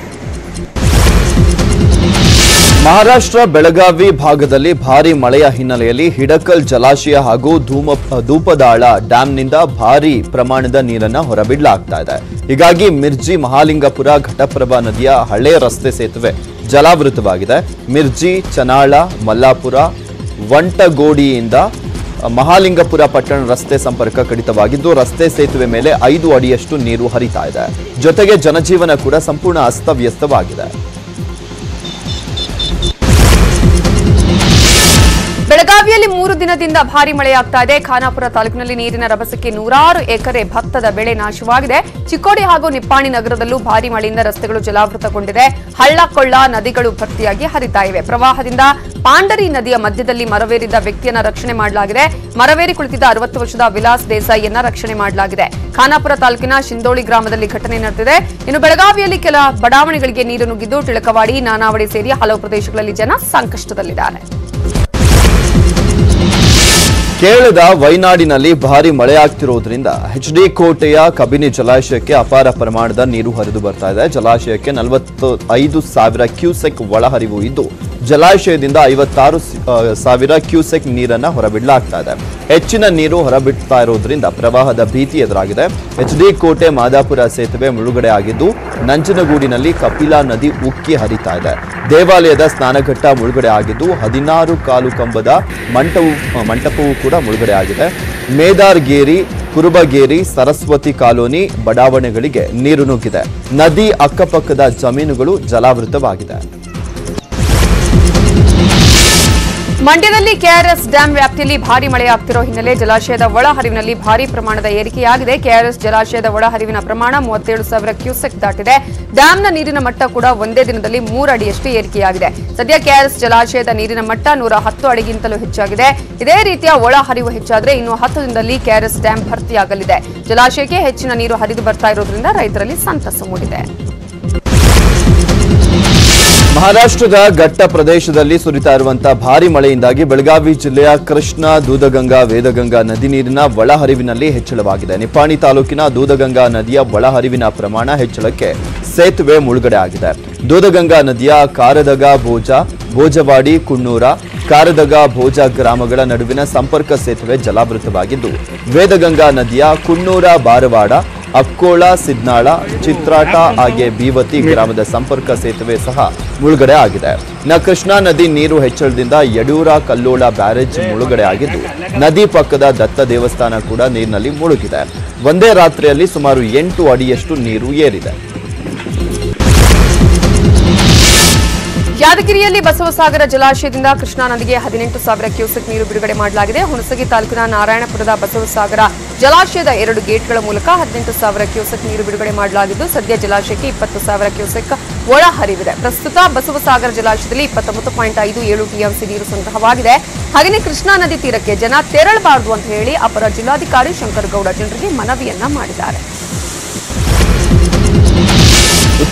ಮಹಾರಾಷ್ಟ್ರ ಬೆಳಗಾವಿ ಭಾಗದಲ್ಲಿ ಭಾರಿ ಮಳೆಯ ಹಿನ್ನೆಲೆಯಲ್ಲಿ ಹಿಡಕಲ್ ಜಲಾಶಯ ಹಾಗೂ ಧೂಮ ಧೂಪದಾಳ ಡ್ಯಾಂನಿಂದ ಭಾರಿ ಪ್ರಮಾಣದ ನೀರನ್ನು ಹೊರಬಿಡಲಾಗ್ತಾ ಇದೆ. ಹೀಗಾಗಿ ಮಿರ್ಜಿ ಮಹಾಲಿಂಗಪುರ ಘಟಪ್ರಭಾ ನದಿಯ ಹಳೆ ರಸ್ತೆ ಸೇತುವೆ ಜಲಾವೃತವಾಗಿದೆ. ಮಿರ್ಜಿ, ಚನಾಳ, ಮಲ್ಲಾಪುರ, ವಂಟಗೋಡಿಯಿಂದ ಮಹಾಲಿಂಗಪುರ ಪಟ್ಟಣ ರಸ್ತೆ ಸಂಪರ್ಕ ಕಡಿತವಾಗಿದ್ದು, ರಸ್ತೆ ಸೇತುವೆ ಮೇಲೆ ಐದು ಅಡಿಯಷ್ಟು ನೀರು ಹರಿತಾ ಇದೆ. ಜೊತೆಗೆ ಜನಜೀವನ ಕೂಡ ಸಂಪೂರ್ಣ ಅಸ್ತವ್ಯಸ್ತವಾಗಿದೆ. ಬೆಳಗಾವಿಯಲ್ಲಿ ಮೂರು ದಿನದಿಂದ ಭಾರಿ ಮಳೆಯಾಗ್ತಾ ಇದೆ. ಖಾನಾಪುರ ತಾಲೂಕಿನಲ್ಲಿ ನೀರಿನ ರಭಸಕ್ಕೆ ನೂರಾರು ಎಕರೆ ಭತ್ತದ ಬೆಳೆ ನಾಶವಾಗಿದೆ. ಚಿಕ್ಕೋಡಿ ಹಾಗೂ ನಿಪ್ಪಾಣಿ ನಗರದಲ್ಲೂ ಭಾರಿ ಮಳೆಯಿಂದ ರಸ್ತೆಗಳು ಜಲಾವೃತಗೊಂಡಿದೆ. ಹಳ್ಳ ಕೊಳ್ಳ ನದಿಗಳು ಭರ್ತಿಯಾಗಿ ಹರಿತಾ ಇವೆ. ಪ್ರವಾಹದಿಂದ ಪಾಂಡರಿ ನದಿಯ ಮಧ್ಯದಲ್ಲಿ ಮರವೇರಿದ ವ್ಯಕ್ತಿಯನ್ನ ರಕ್ಷಣೆ ಮಾಡಲಾಗಿದೆ. ಮರವೇರಿ ಕುಳಿತಿದ್ದ ಅರವತ್ತು ವರ್ಷದ ವಿಲಾಸ್ ದೇಸಾಯಿಯನ್ನ ರಕ್ಷಣೆ ಮಾಡಲಾಗಿದೆ. ಖಾನಾಪುರ ತಾಲೂಕಿನ ಶಿಂದೋಳಿ ಗ್ರಾಮದಲ್ಲಿ ಘಟನೆ ನಡೆದಿದೆ. ಇನ್ನು ಬೆಳಗಾವಿಯಲ್ಲಿ ಕೆಲ ಬಡಾವಣೆಗಳಿಗೆ ನೀರು ನುಗ್ಗಿದ್ದು ಟಿಳಕವಾಡಿ ನಾನಾವಳಿ ಸೇರಿ ಹಲವು ಪ್ರದೇಶಗಳಲ್ಲಿ ಜನ ಸಂಕಷ್ಟದಲ್ಲಿದ್ದಾರೆ. ಕೇರಳದ ವೈನಾಡಿನಲ್ಲಿ ಭಾರಿ ಮಳೆಯಾಗ್ತಿರೋದ್ರಿಂದ ಎಚ್ ಡಿ ಕೋಟೆಯ ಕಬಿನಿ ಜಲಾಶಯಕ್ಕೆ ಅಪಾರ ಪ್ರಮಾಣದ ನೀರು ಹರಿದು ಬರ್ತಾ ಇದೆ. ಜಲಾಶಯಕ್ಕೆ ನಲವತ್ತು ಐದು ಸಾವಿರ ಕ್ಯೂಸೆಕ್ ಒಳಹರಿವು ಇದ್ದು ಜಲಾಶಯದಿಂದ ಐವತ್ತಾರು ಸಾವಿರ ಕ್ಯೂಸೆಕ್ ನೀರನ್ನು ಹೊರಬಿಡಲಾಗ್ತಾ ಇದೆ. ಹೆಚ್ಚಿನ ನೀರು ಹೊರಬಿಡ್ತಾ ಇರೋದ್ರಿಂದ ಪ್ರವಾಹದ ಭೀತಿ ಎದುರಾಗಿದೆ. ಎಚ್ ಡಿ ಕೋಟೆ ಮಾದಾಪುರ ಸೇತುವೆ ಮುಳುಗಡೆ ಆಗಿದ್ದು ನಂಜನಗೂಡಿನಲ್ಲಿ ಕಪಿಲಾ ನದಿ ಉಕ್ಕಿ ಹರಿತಾ ಇದೆ. ದೇವಾಲಯದ ಸ್ನಾನಘಟ್ಟ ಮುಳುಗಡೆ ಆಗಿದ್ದು ಹದಿನಾರು ಕಾಲು ಕಂಬದ ಮಂಟವು ಮಂಟಪವೂ ಕೂಡ ಮುಳುಗಡೆ ಆಗಿದೆ ಮೇದಾರ್ಗೇರಿ, ಕುರುಬಗೇರಿ, ಸರಸ್ವತಿ ಕಾಲೋನಿ ಬಡಾವಣೆಗಳಿಗೆ ನೀರು ನುಗ್ಗಿದೆ. ನದಿ ಅಕ್ಕಪಕ್ಕದ ಜಮೀನುಗಳು ಜಲಾವೃತವಾಗಿದೆ. ಮಂಡ್ಯದಲ್ಲಿ ಕೆಆರ್ಎಸ್ ಡ್ಯಾಂ ವ್ಯಾಪ್ತಿಯಲ್ಲಿ ಭಾರಿ ಮಳೆಯಾಗ್ತಿರೋ ಹಿನ್ನೆಲೆ ಜಲಾಶಯದ ಒಳಹರಿವಿನಲ್ಲಿ ಭಾರಿ ಪ್ರಮಾಣದ ಏರಿಕೆಯಾಗಿದೆ. ಕೆಆರ್ಎಸ್ ಜಲಾಶಯದ ಒಳಹರಿವಿನ ಪ್ರಮಾಣ ಮೂವತ್ತೇಳು ಸಾವಿರ ಕ್ಯೂಸೆಕ್ ದಾಟಿದೆ. ಡ್ಯಾಂನ ನೀರಿನ ಮಟ್ಟ ಕೂಡ ಒಂದೇ ದಿನದಲ್ಲಿ ಮೂರು ಅಡಿಯಷ್ಟು ಏರಿಕೆಯಾಗಿದೆ. ಸದ್ಯ ಕೆಆರ್ಎಸ್ ಜಲಾಶಯದ ನೀರಿನ ಮಟ್ಟ ನೂರ ಹತ್ತು ಅಡಿಗಿಂತಲೂ ಹೆಚ್ಚಾಗಿದೆ. ಇದೇ ರೀತಿಯ ಒಳಹರಿವು ಹೆಚ್ಚಾದರೆ ಇನ್ನು ಹತ್ತು ದಿನದಲ್ಲಿ ಕೆಆರ್ಎಸ್ ಡ್ಯಾಂ ಭರ್ತಿಯಾಗಲಿದೆ. ಜಲಾಶಯಕ್ಕೆ ಹೆಚ್ಚಿನ ನೀರು ಹರಿದು ಬರ್ತಾ ಇರೋದ್ರಿಂದ ರೈತರಲ್ಲಿ ಸಂತಸ ಮೂಡಿದೆ. ಮಹಾರಾಷ್ಟ್ರದ ಘಟ್ಟ ಪ್ರದೇಶದಲ್ಲಿ ಸುರಿತಾ ಇರುವಂತಹ ಭಾರಿ ಮಳೆಯಿಂದಾಗಿ ಬೆಳಗಾವಿ ಜಿಲ್ಲೆಯ ಕೃಷ್ಣ, ದೂದಗಂಗಾ, ವೇದಗಂಗಾ ನದಿ ನೀರಿನ ಒಳಹರಿವಿನಲ್ಲಿ ಹೆಚ್ಚಳವಾಗಿದೆ. ನಿಪ್ಪಾಣಿ ತಾಲೂಕಿನ ದೂದಗಂಗಾ ನದಿಯ ಒಳಹರಿವಿನ ಪ್ರಮಾಣ ಹೆಚ್ಚಳಕ್ಕೆ ಸೇತುವೆ ಮುಳುಗಡೆ ಆಗಿದೆ. ದೂದಗಂಗಾ ನದಿಯ ಕಾರದಗ ಭೋಜ, ಭೋಜವಾಡಿ, ಕುಣ್ಣೂರ, ಕಾರದಗ ಭೋಜ ಗ್ರಾಮಗಳ ನಡುವಿನ ಸಂಪರ್ಕ ಸೇತುವೆ ಜಲಾವೃತವಾಗಿದ್ದು, ವೇದಗಂಗಾ ನದಿಯ ಕುಣ್ಣೂರ, ಬಾರವಾಡ, ಅಕ್ಕೋಳ, ಸಿದ್ನಾಳ, ಚಿತ್ರಾಟ ಹಾಗೆ ಬೀವತಿ ಗ್ರಾಮದ ಸಂಪರ್ಕ ಸೇತುವೆ ಸಹ ಮುಳುಗಡೆ ಆಗಿದೆ. ನ ಕೃಷ್ಣಾ ನದಿ ನೀರು ಹೆಚ್ಚಳದಿಂದ ಯಡೂರ ಕಲ್ಲೋಳ ಬ್ಯಾರೇಜ್ ಮುಳುಗಡೆ ಆಗಿದ್ದು, ನದಿ ಪಕ್ಕದ ದತ್ತ ದೇವಸ್ಥಾನ ಕೂಡ ನೀರಿನಲ್ಲಿ ಮುಳುಗಿದೆ. ಒಂದೇ ರಾತ್ರಿಯಲ್ಲಿ ಸುಮಾರು ಎಂಟು ಅಡಿಯಷ್ಟು ನೀರು ಏರಿದೆ. ಯಾದಗಿರಿಯಲ್ಲಿ ಬಸವಸಾಗರ ಜಲಾಶಯದಿಂದ ಕೃಷ್ಣಾ ನದಿಗೆ ಹದಿನೆಂಟು ಸಾವಿರ ಕ್ಯೂಸೆಕ್ ನೀರು ಬಿಡುಗಡೆ ಮಾಡಲಾಗಿದೆ. ಹುಣಸಗಿ ತಾಲೂಕಿನ ನಾರಾಯಣಪುರದ ಬಸವಸಾಗರ ಜಲಾಶಯದ ಎರಡು ಗೇಟ್ಗಳ ಮೂಲಕ ಹದಿನೆಂಟು ಸಾವಿರ ಕ್ಯೂಸೆಕ್ ನೀರು ಬಿಡುಗಡೆ ಮಾಡಲಾಗಿದ್ದು, ಸದ್ಯ ಜಲಾಶಯಕ್ಕೆ ಇಪ್ಪತ್ತು ಸಾವಿರ ಕ್ಯೂಸೆಕ್ ಒಳ ಹರಿವಿದೆ ಪ್ರಸ್ತುತ ಬಸವಸಾಗರ ಜಲಾಶಯದಲ್ಲಿ ಇಪ್ಪತ್ತೊಂಬತ್ತು ಪಾಯಿಂಟ್ ಐದು ಏಳು ಟಿಎಂಸಿ ನೀರು ಸಂಗ್ರಹವಾಗಿದೆ. ಹಾಗೆಯೇ ಕೃಷ್ಣಾ ನದಿ ತೀರಕ್ಕೆ ಜನ ತೆರಳಬಾರದು ಅಂತ ಹೇಳಿ ಅಪರ ಜಿಲ್ಲಾಧಿಕಾರಿ ಶಂಕರ್ ಗೌಡ ಜನರಿಗೆ ಮನವಿಯನ್ನ ಮಾಡಿದ್ದಾರೆ.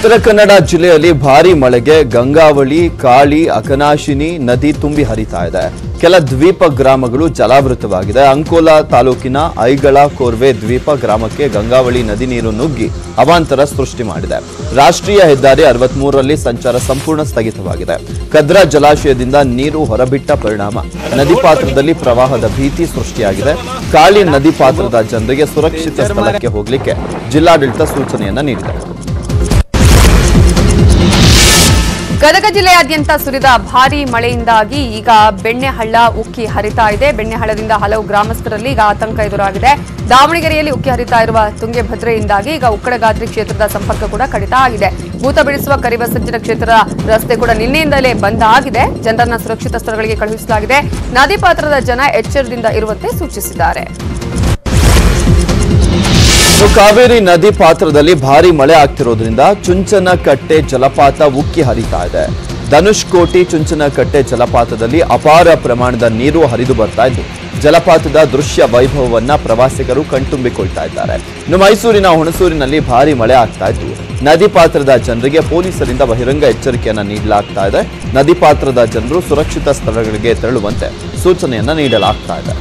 ಉತ್ತರ ಕನ್ನಡ ಜಿಲ್ಲೆಯಲ್ಲಿ ಭಾರಿ ಮಳೆಗೆ ಗಂಗಾವಳಿ, ಕಾಳಿ, ಅಕನಾಶಿನಿ ನದಿ ತುಂಬಿ ಹರಿತಾ ಇದೆ. ಕೆಲ ದ್ವೀಪ ಗ್ರಾಮಗಳು ಜಲಾವೃತವಾಗಿದೆ. ಅಂಕೋಲಾ ತಾಲೂಕಿನ ಐಗಳ ಕೋರ್ವೆ ದ್ವೀಪ ಗ್ರಾಮಕ್ಕೆ ಗಂಗಾವಳಿ ನದಿ ನೀರು ನುಗ್ಗಿ ಅವಾಂತರ ಸೃಷ್ಟಿ ಮಾಡಿದೆ. ರಾಷ್ಟ್ರೀಯ ಹೆದ್ದಾರಿ ಅರವತ್ಮೂರರಲ್ಲಿ ಸಂಚಾರ ಸಂಪೂರ್ಣ ಸ್ಥಗಿತವಾಗಿದೆ. ಕದ್ರಾ ಜಲಾಶಯದಿಂದ ನೀರು ಹೊರಬಿಟ್ಟ ಪರಿಣಾಮ. ನದಿ ಪಾತ್ರದಲ್ಲಿ ಪ್ರವಾಹದ ಭೀತಿ ಸೃಷ್ಟಿಯಾಗಿದೆ. ಕಾಳಿ ನದಿ ಪಾತ್ರದ ಜನರಿಗೆ ಸುರಕ್ಷಿತ ಸ್ಥಳಕ್ಕೆ ಹೋಗಲಿಕ್ಕೆ ಜಿಲ್ಲಾಡಳಿತ ಸೂಚನೆಯನ್ನ ನೀಡಿದೆ. ಗದಗ ಜಿಲ್ಲೆಯಾದ್ಯಂತ ಸುರಿದ ಭಾರೀ ಮಳೆಯಿಂದಾಗಿ ಈಗ ಬೆಣ್ಣೆಹಳ್ಳ ಉಕ್ಕಿ ಹರಿತಾ ಇದೆ. ಬೆಣ್ಣೆಹಳ್ಳದಿಂದ ಹಲವು ಗ್ರಾಮಸ್ಥರಲ್ಲಿ ಈಗ ಆತಂಕ ಎದುರಾಗಿದೆ. ದಾವಣಗೆರೆಯಲ್ಲಿ ಉಕ್ಕಿ ಹರಿತಾ ಇರುವ ತುಂಗೆಭದ್ರೆಯಿಂದಾಗಿ ಈಗ ಉಕ್ಕಡಗಾತ್ರಿ ಕ್ಷೇತ್ರದ ಸಂಪರ್ಕ ಕೂಡ ಕಡಿತ ಆಗಿದೆ. ಭೂತ ಬಿಡಿಸುವ ಕರಿಬಸಜ್ಜನ ಕ್ಷೇತ್ರದ ರಸ್ತೆ ಕೂಡ ನಿನ್ನೆಯಿಂದಲೇ ಬಂದ್ ಆಗಿದೆ. ಜನರನ್ನ ಸುರಕ್ಷಿತ ಸ್ಥಳಗಳಿಗೆ ಕಳುಹಿಸಲಾಗಿದೆ. ನದಿ ಪಾತ್ರದ ಜನ ಎಚ್ಚರದಿಂದ ಇರುವಂತೆ ಸೂಚಿಸಿದ್ದಾರೆ. ಕಾವೇರಿ ನದಿ ಪಾತ್ರದಲ್ಲಿ ಭಾರಿ ಮಳೆ ಆಗ್ತಿರೋದ್ರಿಂದ ಚುಂಚನಕಟ್ಟೆ ಜಲಪಾತ ಉಕ್ಕಿ ಹರಿತಾ ಇದೆ. ಧನುಷ್ಕೋಟಿ ಚುಂಚನಕಟ್ಟೆ ಜಲಪಾತದಲ್ಲಿ ಅಪಾರ ಪ್ರಮಾಣದ ನೀರು ಹರಿದು ಬರ್ತಾ ಇದ್ದು, ಜಲಪಾತದ ದೃಶ್ಯ ವೈಭವವನ್ನ ಪ್ರವಾಸಿಗರು ಕಣ್ತುಂಬಿಕೊಳ್ತಾ ಇದ್ದಾರೆ. ಇನ್ನು ಮೈಸೂರಿನ ಹುಣಸೂರಿನಲ್ಲಿ ಭಾರಿ ಮಳೆ ಆಗ್ತಾ ಇದ್ದು, ನದಿ ಪಾತ್ರದ ಜನರಿಗೆ ಪೊಲೀಸರಿಂದ ಬಹಿರಂಗ ಎಚ್ಚರಿಕೆಯನ್ನ ನೀಡಲಾಗ್ತಾ ಇದೆ. ನದಿ ಪಾತ್ರದ ಜನರು ಸುರಕ್ಷಿತ ಸ್ಥಳಗಳಿಗೆ ತೆರಳುವಂತೆ ಸೂಚನೆಯನ್ನ ನೀಡಲಾಗ್ತಾ ಇದೆ.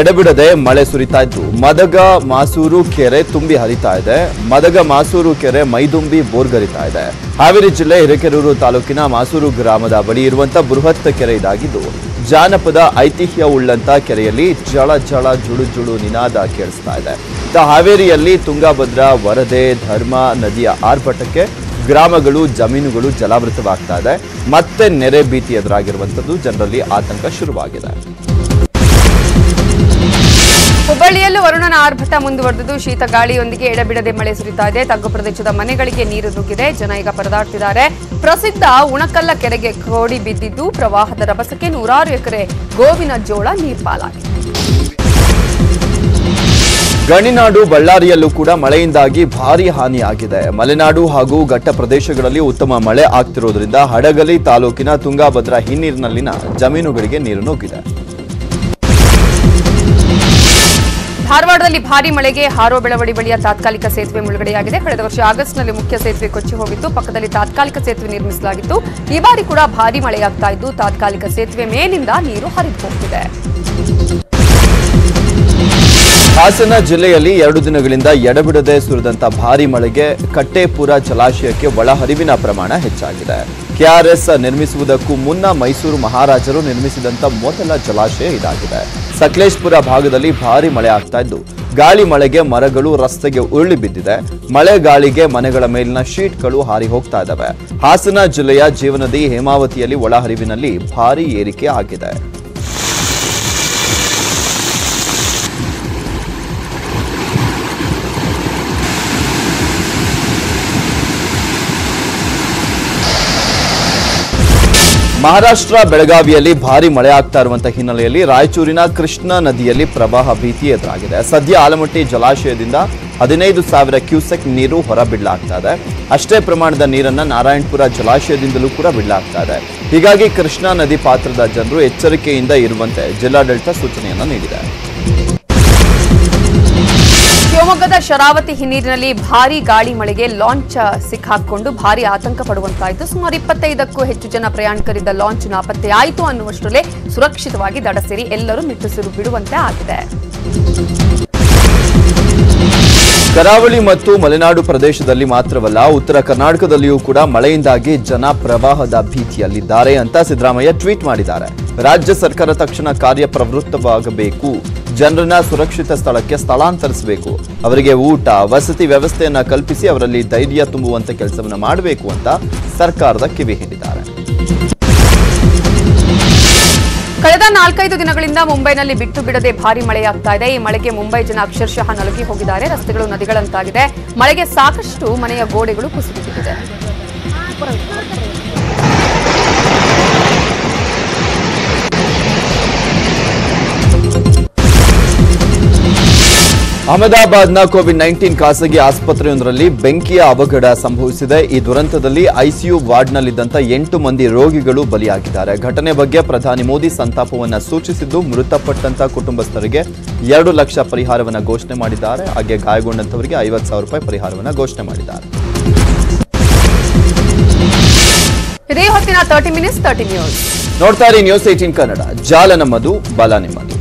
ಎಡಬಿಡದೆ ಮಳೆ ಸುರಿತಾ ಇದ್ದು, ಮದಗ ಮಾಸೂರು ಕೆರೆ ತುಂಬಿ ಹರಿತಾ ಇದೆ. ಮದಗ ಮಾಸೂರು ಕೆರೆ ಮೈದುಂಬಿ ಬೋರ್ಗರಿತಾ ಇದೆ. ಹಾವೇರಿ ಜಿಲ್ಲೆ ಹಿರೇಕೆರೂರು ತಾಲೂಕಿನ ಮಾಸೂರು ಗ್ರಾಮದ ಬಳಿ ಇರುವಂತ ಬೃಹತ್ ಕೆರೆ ಇದಾಗಿದ್ದು, ಜಾನಪದ ಐತಿಹ್ಯ ಉಳ್ಳಂತ ಕೆರೆಯಲ್ಲಿ ಜಳ ಜಳ ಜುಳು ಜುಳು ನಿನಾದ ಕೇಳಿಸ್ತಾ ಇದೆ. ಇತ್ತ ಹಾವೇರಿಯಲ್ಲಿ ತುಂಗಭದ್ರಾ, ವರದೆ, ಧರ್ಮ ನದಿಯ ಆರ್ಭಟಕ್ಕೆ ಗ್ರಾಮಗಳು, ಜಮೀನುಗಳು ಜಲಾವೃತವಾಗ್ತಾ ಇದೆ. ಮತ್ತೆ ನೆರೆ ಭೀತಿ ಎದುರಾಗಿರುವಂತದ್ದು ಜನರಲ್ಲಿ ಆತಂಕ ಶುರುವಾಗಿದೆ. ಹುಬ್ಬಳ್ಳಿಯಲ್ಲೂ ವರುಣನ ಆರ್ಭಟ ಮುಂದುವರೆದಿದ್ದು ಶೀತ ಗಾಳಿಯೊಂದಿಗೆ ಎಡಬಿಡದೆ ಮಳೆ ಸುರಿತಾ ಇದೆ. ತಗ್ಗು ಪ್ರದೇಶದ ಮನೆಗಳಿಗೆ ನೀರು ನುಗ್ಗಿದೆ. ಜನ ಈಗ ಪರದಾಡ್ತಿದ್ದಾರೆ. ಪ್ರಸಿದ್ಧ ಉಣಕಲ್ಲ ಕೆರೆಗೆ ಕೋಡಿ ಬಿದ್ದಿದ್ದು ಪ್ರವಾಹದ ರಭಸಕ್ಕೆ ನೂರಾರು ಎಕರೆ ಗೋವಿನ ಜೋಳ ನೀರ್ಪಾಲಾಗಿದೆ. ಗಣಿನಾಡು ಬಳ್ಳಾರಿಯಲ್ಲೂ ಕೂಡ ಮಳೆಯಿಂದಾಗಿ ಭಾರಿ ಹಾನಿಯಾಗಿದೆ. ಮಲೆನಾಡು ಹಾಗೂ ಘಟ್ಟ ಪ್ರದೇಶಗಳಲ್ಲಿ ಉತ್ತಮ ಮಳೆ ಆಗ್ತಿರುವುದರಿಂದ ಹಡಗಲಿ ತಾಲೂಕಿನ ತುಂಗಾಭದ್ರಾ ಹಿನ್ನೀರಿನಲ್ಲಿನ ಜಮೀನುಗಳಿಗೆ ನೀರು ನುಗ್ಗಿದೆ. ಧಾರವಾಡದಲ್ಲಿ ಭಾರಿ ಮಳೆಗೆ ಹಾರೋ ಬೆಳವಡಿ ಬಳಿಯ ತಾತ್ಕಾಲಿಕ ಸೇತುವೆ ಮುಳುಗಡೆಯಾಗಿದೆ. ಕಳೆದ ವರ್ಷ ಆಗಸ್ಟ್ನಲ್ಲಿ ಮುಖ್ಯ ಸೇತುವೆ ಕೊಚ್ಚಿ ಹೋಗಿತ್ತು. ಪಕ್ಕದಲ್ಲಿ ತಾತ್ಕಾಲಿಕ ಸೇತುವೆ ನಿರ್ಮಿಸಲಾಗಿತ್ತು. ಈ ಬಾರಿ ಕೂಡ ಭಾರಿ ಮಳೆಯಾಗ್ತಾ ಇದ್ದು, ತಾತ್ಕಾಲಿಕ ಸೇತುವೆ ಮೇಲಿಂದ ನೀರು ಹರಿದು ಹೋಗ್ತಿದೆ. ಹಾಸನ ಜಿಲ್ಲೆಯಲ್ಲಿ ಎರಡು ದಿನಗಳಿಂದ ಎಡಬಿಡದೆ ಸುರಿದಂತ ಭಾರಿ ಮಳೆಗೆ ಕಟ್ಟೇಪುರ ಜಲಾಶಯಕ್ಕೆ ಒಳಹರಿವಿನ ಪ್ರಮಾಣ ಹೆಚ್ಚಾಗಿದೆ. ಕೆಆರ್ಎಸ್ ನಿರ್ಮಿಸುವುದಕ್ಕೂ ಮುನ್ನ ಮೈಸೂರು ಮಹಾರಾಜರು ನಿರ್ಮಿಸಿದಂತ ಮೊದಲ ಜಲಾಶಯ ಇದಾಗಿದೆ. ಸಕಲೇಶ್ಪುರ ಭಾಗದಲ್ಲಿ ಭಾರಿ ಮಳೆ ಆಗ್ತಾ ಇದ್ದು, ಗಾಳಿ ಮಳೆಗೆ ಮರಗಳು ರಸ್ತೆಗೆ ಉರುಳಿ ಬಿದ್ದಿದೆ. ಮಳೆ ಗಾಳಿಗೆ ಮನೆಗಳ ಮೇಲಿನ ಶೀಟ್ಗಳು ಹಾರಿ ಹೋಗ್ತಾ ಇದ್ದಾವೆ. ಹಾಸನ ಜಿಲ್ಲೆಯ ಜೀವನದಿ ಹೇಮಾವತಿಯಲ್ಲಿ ಒಳಹರಿವಿನಲ್ಲಿ ಭಾರಿ ಏರಿಕೆ ಆಗಿದೆ. ಮಹಾರಾಷ್ಟ್ರ ಬೆಳಗಾವಿಯಲ್ಲಿ ಭಾರಿ ಮಳೆ ಆಗ್ತಾ ಇರುವಂತಹ ಹಿನ್ನೆಲೆಯಲ್ಲಿ ರಾಯಚೂರಿನ ಕೃಷ್ಣಾ ನದಿಯಲ್ಲಿ ಪ್ರವಾಹ ಭೀತಿ ಎದುರಾಗಿದೆ. ಸದ್ಯ ಆಲಮಟ್ಟಿ ಜಲಾಶಯದಿಂದ ಹದಿನೈದು ಸಾವಿರ ಕ್ಯೂಸೆಕ್ ನೀರು ಹೊರಬಿಡಲಾಗ್ತಾ ಇದೆ. ಅಷ್ಟೇ ಪ್ರಮಾಣದ ನೀರನ್ನ ನಾರಾಯಣಪುರ ಜಲಾಶಯದಿಂದಲೂ ಕೂಡ ಬಿಡಲಾಗ್ತಾ ಇದೆ. ಹೀಗಾಗಿ ಕೃಷ್ಣಾ ನದಿ ಪಾತ್ರದ ಜನರು ಎಚ್ಚರಿಕೆಯಿಂದ ಇರುವಂತೆ ಜಿಲ್ಲಾಡಳಿತ ಸೂಚನೆಯನ್ನು ನೀಡಿದೆ. ಶಿವಮೊಗ್ಗದ ಶರಾವತಿ ಹಿನ್ನೀರಿನಲ್ಲಿ ಭಾರೀ ಗಾಳಿ ಮಳೆಗೆ ಲಾಂಚ್ ಸಿಕ್ಕಾಕೊಂಡು ಭಾರಿ ಆತಂಕ ಪಡುವಂತಾಯಿತು. ಸುಮಾರು ಇಪ್ಪತ್ತೈದಕ್ಕೂ ಹೆಚ್ಚು ಜನ ಪ್ರಯಾಣಿಕರಿದ್ದ ಲಾಂಚ್ ನಾಪತ್ತೆಯಾಯಿತು ಅನ್ನುವಷ್ಟರಲ್ಲೇ ಸುರಕ್ಷಿತವಾಗಿ ದಡ ಸೇರಿ ಎಲ್ಲರೂ ನಿಟ್ಟುಸಿರು ಬಿಡುವಂತೆ ಆಗಿದೆ. ಕರಾವಳಿ ಮತ್ತು ಮಲೆನಾಡು ಪ್ರದೇಶದಲ್ಲಿ ಮಾತ್ರವಲ್ಲ, ಉತ್ತರ ಕರ್ನಾಟಕದಲ್ಲಿಯೂ ಕೂಡ ಮಳೆಯಿಂದಾಗಿ ಜನ ಪ್ರವಾಹದ ಭೀತಿಯಲ್ಲಿದ್ದಾರೆ ಅಂತ ಸಿದ್ದರಾಮಯ್ಯ ಟ್ವೀಟ್ ಮಾಡಿದ್ದಾರೆ. ರಾಜ್ಯ ಸರ್ಕಾರ ತಕ್ಷಣ ಕಾರ್ಯಪ್ರವೃತ್ತವಾಗಬೇಕು ಜನರನ್ನ ಸುರಕ್ಷಿತ ಸ್ಥಳಕ್ಕೆ ಸ್ಥಳಾಂತರಿಸಬೇಕು. ಅವರಿಗೆ ಊಟ, ವಸತಿ ವ್ಯವಸ್ಥೆಯನ್ನ ಕಲ್ಪಿಸಿ ಅವರಲ್ಲಿ ಧೈರ್ಯ ತುಂಬುವಂತ ಕೆಲಸವನ್ನು ಮಾಡಬೇಕು ಅಂತ ಸರ್ಕಾರದ ಕಿವಿ ಹಿಂಡಿದ್ದಾರೆ. ನಾಲ್ಕೈದು ದಿನಗಳಿಂದ ಮುಂಬೈನಲ್ಲಿ ಬಿಟ್ಟು ಬಿಡದೆ ಭಾರಿ ಮಳೆಯಾಗ್ತಾ ಇದೆ. ಈ ಮಳೆಗೆ ಮುಂಬೈ ಜನ ಅಕ್ಷರಶಃ ನಲುಗಿ ಹೋಗಿದ್ದಾರೆ. ರಸ್ತೆಗಳು ನದಿಗಳಂತಾಗಿದೆ. ಮಳೆಗೆ ಸಾಕಷ್ಟು ಮನೆಯ ಗೋಡೆಗಳು ಕುಸಿದು ಬಿದ್ದಿದೆ. ಅಹಮದಾಬಾದ್ನ ಕೋವಿಡ್ ನೈನ್ಟೀನ್ ಖಾಸಗಿ ಆಸ್ಪತ್ರೆಯೊಂದರಲ್ಲಿ ಬೆಂಕಿಯ ಅವಘಡ ಸಂಭವಿಸಿದೆ. ಈ ದುರಂತದಲ್ಲಿ ಐಸಿಯು ವಾರ್ಡ್ನಲ್ಲಿದ್ದಂಥ ಎಂಟು ಮಂದಿ ರೋಗಿಗಳು ಬಲಿಯಾಗಿದ್ದಾರೆ. ಘಟನೆ ಬಗ್ಗೆ ಪ್ರಧಾನಿ ಮೋದಿ ಸಂತಾಪವನ್ನ ಸೂಚಿಸಿದ್ದು ಮೃತಪಟ್ಟಂತ ಕುಟುಂಬಸ್ಥರಿಗೆ ಎರಡು ಲಕ್ಷ ಪರಿಹಾರವನ್ನು ಘೋಷಣೆ ಮಾಡಿದ್ದಾರೆ. ಹಾಗೆ ಗಾಯಗೊಂಡಂತವರಿಗೆ ಐವತ್ತು ಸಾವಿರ ರೂಪಾಯಿ ಪರಿಹಾರವನ್ನು ಘೋಷಣೆ ಮಾಡಿದ್ದಾರೆ. ಇದೇ ಹೊತ್ತಿನ ತರ್ಟಿ ಮಿನಿಟ್ಸ್ ತರ್ಟಿ ನ್ಯೂಸ್. ನೋಡ್ತಾ ಇರಿ ನ್ಯೂಸ್ ಏಟೀನ್ ಕನ್ನಡ. ಜಾಲ ನಮ್ಮದು ಬಲ ನಿಮ್ಮದು.